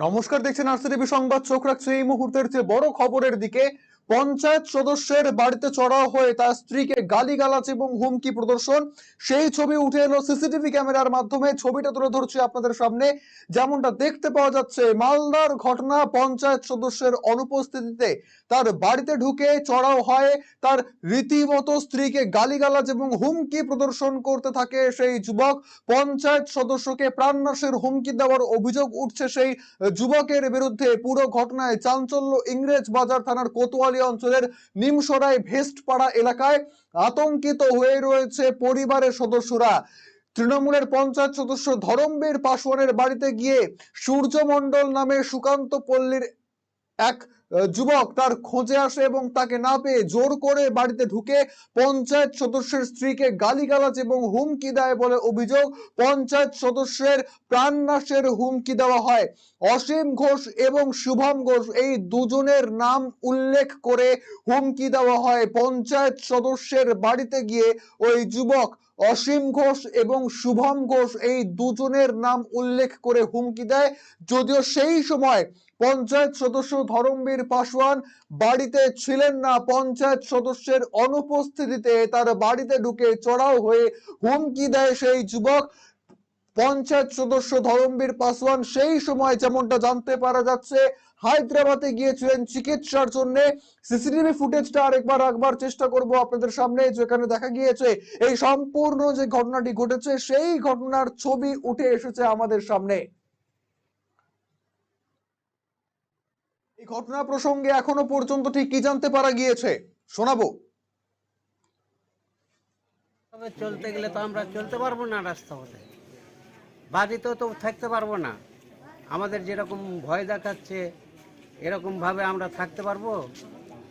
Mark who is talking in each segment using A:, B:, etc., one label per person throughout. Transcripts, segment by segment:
A: নমস্কার দেখছেন আরসিটিভি সংবাদ। চোখ রাখছে এই মুহূর্তের চেয়ে বড় খবরের দিকে। পঞ্চায়েত সদস্যের বাড়িতে চড়াও হয়ে তার স্ত্রীকে গালিগালাজ এবং হুমকি প্রদর্শন। সেই ছবি উঠে এলো সিসিটিভি ক্যামেরার মাধ্যমে। ছবিটা তুলে ধরছি আপনাদের সামনে। যেমনটা দেখতে পাওয়া যাচ্ছে, মালদার ঘটনা পঞ্চায়েত সদস্যের অনুপস্থিতিতে তার বাড়িতে ঢুকে চড়াও হয়। তার রীতিমতো স্ত্রীকে গালিগালাজ এবং হুমকি প্রদর্শন করতে থাকে সেই যুবক। পঞ্চায়েত সদস্যকে প্রাণনাশের হুমকি দেওয়ার অভিযোগ উঠছে সেই যুবকের বিরুদ্ধে। পুরো ঘটনায় চাঞ্চল্য ইংরেজ বাজার থানার কোতোয়ালি অঞ্চলের নিমসরাই ভেস্টপাড়া এলাকায় আতঙ্কিত হয়ে রয়েছে পরিবারের সদস্যরা। তৃণমূলের পঞ্চায়েত সদস্য ধরমবীর পাসওয়ানের বাড়িতে গিয়ে সূর্যমণ্ডল নামে সুকান্ত পল্লীর এক যুবক তার খোঁজে আসে এবং তাকে না পেয়ে জোর করে বাড়িতে ঢুকে পঞ্চায়েত সদস্যের স্ত্রীকে গালিগালাজ এবং হুমকি দেয় বলে অভিযোগ। পঞ্চায়েত সদস্যের প্রাণনাশের হুমকি দেওয়া হয়। অসীম ঘোষ এবং শুভম ঘোষ এই দুজনের নাম উল্লেখ করে হুমকি দেওয়া হয়। পঞ্চায়েত সদস্যের বাড়িতে গিয়ে ওই যুবক অসীম ঘোষ এবং শুভম ঘোষ এই দুজনের নাম উল্লেখ করে হুমকি দেয়। যদিও সেই সময় পঞ্চায়েত সদস্য ধরমবীর পাসওয়ান, বাড়িতে ছিলেন না পঞ্চায়েত সদস্যের অনুপস্থিতিতে, তার বাড়িতে ঢুকে চড়াও হয়ে হুমকি দেয় সেই যুবক। পঞ্চায়েত সদস্য ধরমবীর পাসওয়ান সেই সময় যেমনটা জানতে পারা যাচ্ছে, হায়দ্রাবাদে গিয়েছিলেন চিকিৎসার জন্য। সিসিটিভি ফুটেজটা আরেকবার রাখবার চেষ্টা করব আপনাদের সামনে, যেখানে দেখা গিয়েছে, এই সম্পূর্ণ যে ঘটনাটি ঘটেছে, সেই ঘটনার ছবি উঠে এসেছে আমাদের সামনে এই ঘটনা প্রসঙ্গে এখনও পর্যন্ত ঠিক কি জানতে পারা গিয়েছে? শোনাবো।
B: তবে চলতে গেলে তো আমরা চলতে পারব না রাস্তা হতে বাড়িতেও তো থাকতে পারব না। আমাদের যেরকম ভয় দেখাচ্ছে, এরকম ভাবে আমরা থাকতে পারব।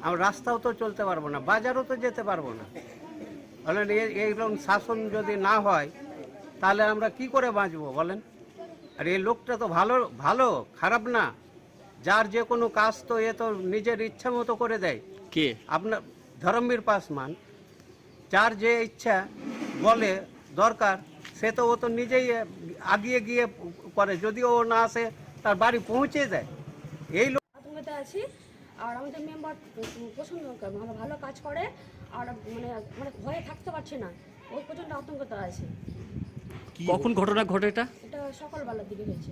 B: আমরা রাস্তাও তো চলতে পারব না, বাজারও তো যেতে পারব না। বলেন এইরকম শাসন যদি না হয়, তাহলে আমরা কি করে বাঁচবো বলেন? আর এই লোকটা তো ভালো ভালো, খারাপ না। যার যে কোনো কাজ তো এ তো নিজের ইচ্ছা মতো করে দেয়।
C: কে?
B: আপনার ধর্মবীর পাসমান যার যে ইচ্ছা বলে দরকার সে তো ও তো নিজেই আগিয়ে গিয়ে করে। যদি ও না আসে তার বাড়ি পৌঁছে দেয় এই লোক
D: আতঙ্কতে আছি। আর আমাদের মেম্বার পছন্দ করে ভালো ভালো কাজ করে আর মানে মানে ভয়ে থাকতে পারছে না। ওই পর্যন্ত আতঙ্কতে আছে।
C: কখন ঘটনা ঘটে এটা?
D: এটা সকালবেলার দিকে হয়েছে।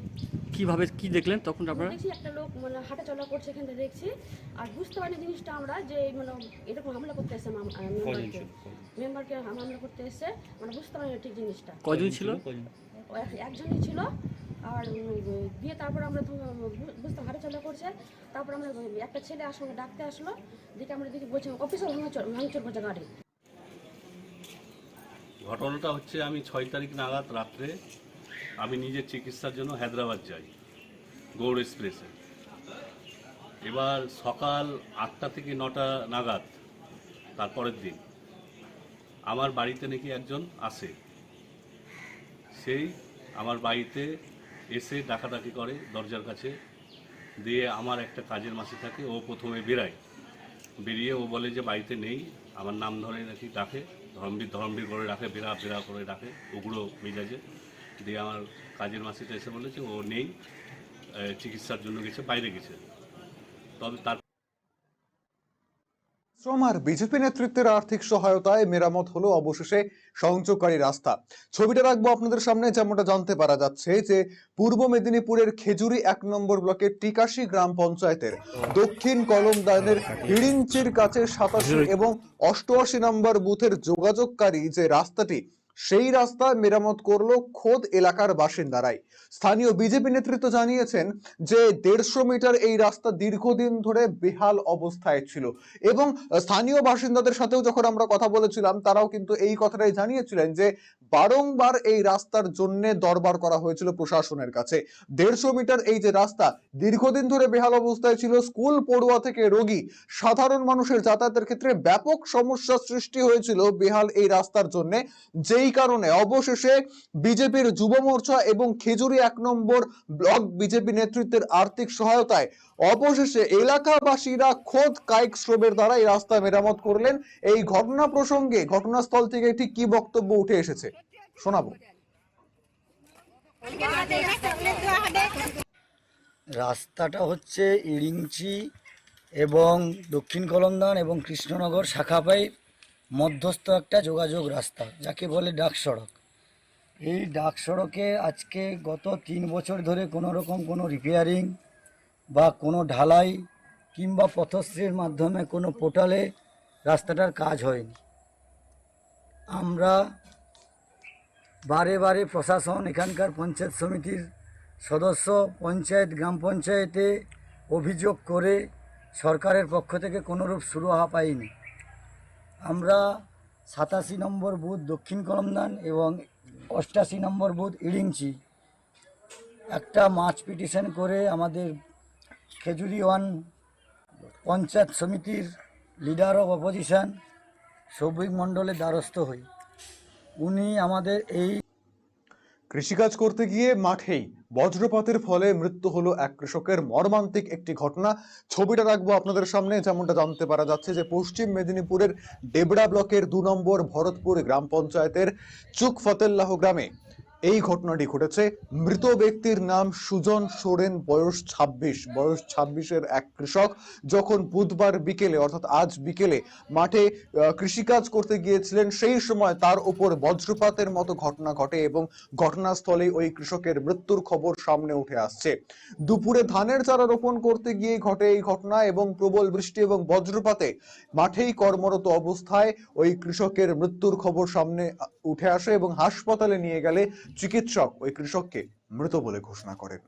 C: কীভাবে কি দেখলেন তখন আপনারা?
D: দেখছি একটা লোক মানে হাঁটা চলা করছে এখান থেকে দেখছি। আর বুঝতে পারিনি জিনিসটা আমরা যে মানে এরকম হামলা করতে আহ, মেম্বারকে মেম্বারকে হামলা করতে এসছে। মানে বুঝতে পারিনি ঠিক জিনিসটা।
C: কয়জন ছিল?
D: একজনই ছিল। আর দিয়ে তারপর আমরা তো বুঝতে হাঁটা চলা করছে। তারপর আমরা একটা ছেলে আসলে ডাকতে আসলো। দেখে আমরা দেখি বলছি অফিসে ভাঙচুর ভাঙচুর করছে গাড়ি।
E: ঘটনাটা হচ্ছে আমি ছয় তারিখ নাগাদ রাত্রে আমি নিজের চিকিৎসার জন্য হায়দ্রাবাদ যাই গৌড় এক্সপ্রেসে। এবার সকাল আটটা থেকে নটা নাগাদ, তারপরের দিন। আমার বাড়িতে নাকি একজন আসে। সেই আমার বাড়িতে এসে ডাকাডাকি করে দরজার কাছে, দিয়ে আমার একটা কাজের মাসি থাকে, ও প্রথমে বেরায় বেরিয়ে ও বলে যে বাড়িতে নেই, আমার নাম ধরে নাকি ডাকে। ধর্মবীর ধর্মবীর করে রাখে বেরা বেরা করে রাখে, ওগুলো মেজাজে দিয়ে আমার কাজের মাসিটা এসে বলেছে, ও নেই চিকিৎসার জন্য গেছে, বাইরে গেছে। তবে তার
A: শ্রম আর বিজেপি নেতৃত্বের আর্থিক সহায়তায় মেরামত হলো অবশেষে সংযোগকারী রাস্তা। ছবিটা রাখব আপনাদের সামনে যেমনটা জানতে পারা যাচ্ছে যে পূর্ব মেদিনীপুরের খেজুরি এক নম্বর ব্লকের টিকাশি গ্রাম পঞ্চায়েতের দক্ষিণ কলমদানের হিড়িঞ্চির কাছে সাতাশি এবং অষ্টআশি নম্বর বুথের যোগাযোগকারী যে রাস্তাটি সেই রাস্তা মেরামত করল খোদ এলাকার বাসিন্দারাই। স্থানীয় বিজেপি নেতৃত্ব জানিয়েছেন যে দেড়শো মিটার এই রাস্তা দীর্ঘদিন ধরে বেহাল অবস্থায় ছিল এবং স্থানীয় বাসিন্দাদের সাথেও যখন আমরা কথা বলেছিলাম, তারাও কিন্তু এই কথাটাই জানিয়েছিলেন যে বারংবার এই রাস্তার জন্য দরবার করা হয়েছিল প্রশাসনের কাছে। দেড়শো মিটার এই যে রাস্তা, দীর্ঘদিন ধরে বেহাল অবস্থায় ছিল, স্কুল পড়ুয়া থেকে রোগী, সাধারণ মানুষের যাতায়াতের ক্ষেত্রে ব্যাপক সমস্যা সৃষ্টি হয়েছিল বেহাল এই রাস্তার জন্য। যেই কারণে অবশেষে বিজেপির যুব মোর্চা এবং খেজুরি এক নম্বর ব্লক বিজেপি নেতৃত্বের আর্থিক সহায়তায় অবশেষে এলাকাবাসীরা খোদ কায়িক শ্রমের দ্বারা এই রাস্তা মেরামত করলেন। এই ঘটনা প্রসঙ্গে ঘটনাস্থল থেকে ঠিক কি বক্তব্য উঠে এসেছে? শোনাবো।
F: রাস্তাটা হচ্ছে ইরিংচি এবং দক্ষিণ কলমদান এবং কৃষ্ণনগর শাখাপাইয়ের মধ্যস্থ একটা যোগাযোগ রাস্তা, যাকে বলে ডাক সড়ক। এই ডাক সড়কে আজকে গত তিন বছর ধরে কোনো রকম কোনো রিপেয়ারিং বা কোনো ঢালাই কিংবা পথশ্রীর মাধ্যমে কোনো পোর্টালে রাস্তাটার কাজ হয়নি। আমরা বারে বারে প্রশাসন, এখানকার পঞ্চায়েত সমিতির সদস্য, পঞ্চায়েত, গ্রাম পঞ্চায়েতে অভিযোগ করে সরকারের পক্ষ থেকে কোনোরূপ সুরাহা পাইনি। আমরা সাতাশি নম্বর বুথ দক্ষিণ কলমদান এবং অষ্টাশি নম্বর বুথ ইড়িংচি। একটা মার্চ পিটিশন করে আমাদের খেজুরি ওয়ান পঞ্চায়েত সমিতির লিডার অফ অপোজিশন সৌভিক মণ্ডলের দ্বারস্থ হই। উনি আমাদের এই
A: কৃষিকাজ করতে গিয়ে মাঠেই বজ্রপাতের ফলে মৃত্যু হলো এক কৃষকের মর্মান্তিক একটি ঘটনা। ছবিটা রাখব আপনাদের সামনে, যেমনটা জানতে পারা যাচ্ছে যে পশ্চিম মেদিনীপুরের ডেবড়া ব্লকের দু নম্বর ভরতপুর গ্রাম পঞ্চায়েতের চুক ফতেল্লাহ গ্রামে এই ঘটনাটি ঘটেছে। মৃত ব্যক্তির নাম সুজন সোরেন, বয়স ২৬ বয়স ছাব্বিশের এক কৃষক যখন বুধবার বিকেলে, অর্থাৎ আজ বিকেলে মাঠে কৃষিকাজ করতে গিয়েছিলেন, সেই সময় তার উপর বজ্রপাতের মতো ঘটনা ঘটে এবং ঘটনাস্থলে ওই কৃষকের মৃত্যুর খবর সামনে উঠে আসছে। দুপুরে ধানের চারা রোপণ করতে গিয়ে ঘটে এই ঘটনা এবং প্রবল বৃষ্টি এবং বজ্রপাতে মাঠেই কর্মরত অবস্থায় ওই কৃষকের মৃত্যুর খবর সামনে উঠে আসে এবং হাসপাতালে নিয়ে গেলে চিকিৎসক ওই কৃষককে মৃত বলে ঘোষণা করেন।